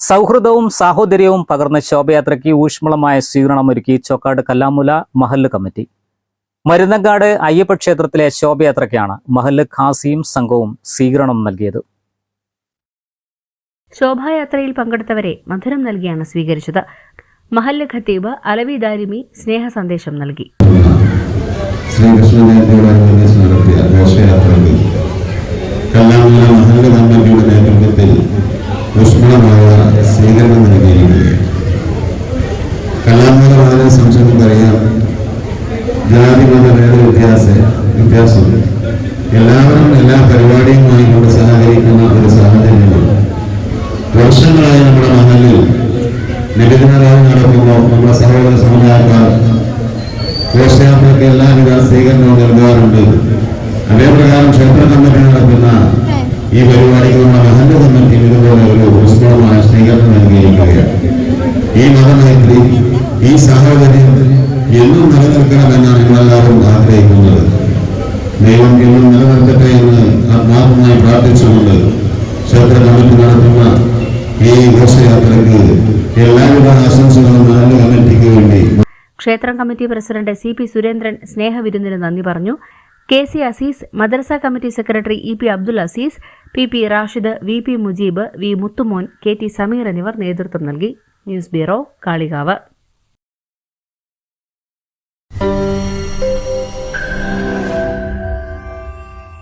സൗഹൃദവും സാഹോദര്യവും പകർന്ന ശോഭയാത്രയ്ക്ക് ഊഷ്മളമായ സ്വീകരണമൊരുക്കി ചോക്കാട് കല്ലാമുല മഹല്ല് കമ്മിറ്റി. മരുന്നങ്കാട് അയ്യപ്പ ക്ഷേത്രത്തിലെ ശോഭയാത്രയ്ക്കാണ് മഹല്ല് ഖാസിയും സംഘവും സ്വീകരണം നൽകിയത്. ശോഭായാത്രയിൽ പങ്കെടുത്തവരെ മധുരം നൽകിയാണ് സ്വീകരിച്ചത്. മഹല്ല് ഖത്തീബ് അലവി ദാരിമി സ്നേഹ സന്ദേശം നൽകി. ശ്രീകൃഷ്ണ ജയന്തിയോടനുബന്ധിച്ച് നടത്തിയ കല്ലാമുല വളരെ സംശയമറിയാം ജാതി മത ഭേദ വ്യത്യാസ വ്യത്യാസം എല്ലാവരും എല്ലാ പരിപാടിയുമായി കൊണ്ട് സഹകരിക്കുന്ന ഒരു സാഹചര്യമാണ്. വർഷങ്ങളായി നമ്മുടെ മഹലിൽ നിബിധനറാവ് നടക്കുമ്പോൾ നമ്മുടെ സഹോദര സമുദായക്കാർ ഘോഷയാത്രയ്ക്ക് എല്ലാവിധ സ്വീകരണവും നൽകാറുണ്ട്. അതേപ്രകാരം ക്ഷേത്ര കമ്മിറ്റി നടത്തുന്ന ഈ പരിപാടിക്ക് നമ്മുടെ മഹല്ല് കമ്മിറ്റി ഇതുപോലെ ഒരു ഉത്സവമായ സ്വീകരണം നൽകിയിരിക്കുകയാണ്. ഈ മതമൈത്രി ഈ സാഹചര്യം എന്നും നിലനിൽക്കണമെന്നാണ് നമ്മളെല്ലാവരും ആഗ്രഹിക്കുന്നത്. ദൈവം എന്നും നിലനിർത്തട്ടെ എന്ന് ആത്മാർത്ഥമായി പ്രാർത്ഥിച്ചുകൊണ്ട് ക്ഷേത്ര കമ്മിറ്റി നടത്തുന്ന ഈ ഘോഷയാത്രയ്ക്ക് എല്ലാവിധ ആശംസകളും നല്ല കമ്മിറ്റിക്ക് വേണ്ടി ക്ഷേത്രം committee president C P Surendran സ്നേഹവിരുന്നിന് നന്ദി പറഞ്ഞു. കെ സി അസീസ് മദ്രസ committee secretary E P Abdul Azeez P P Rashid V P Mujeeb V Muthumon K T Sameer എന്നിവർ നേതൃത്വം നൽകി. News bureau Kalikavu.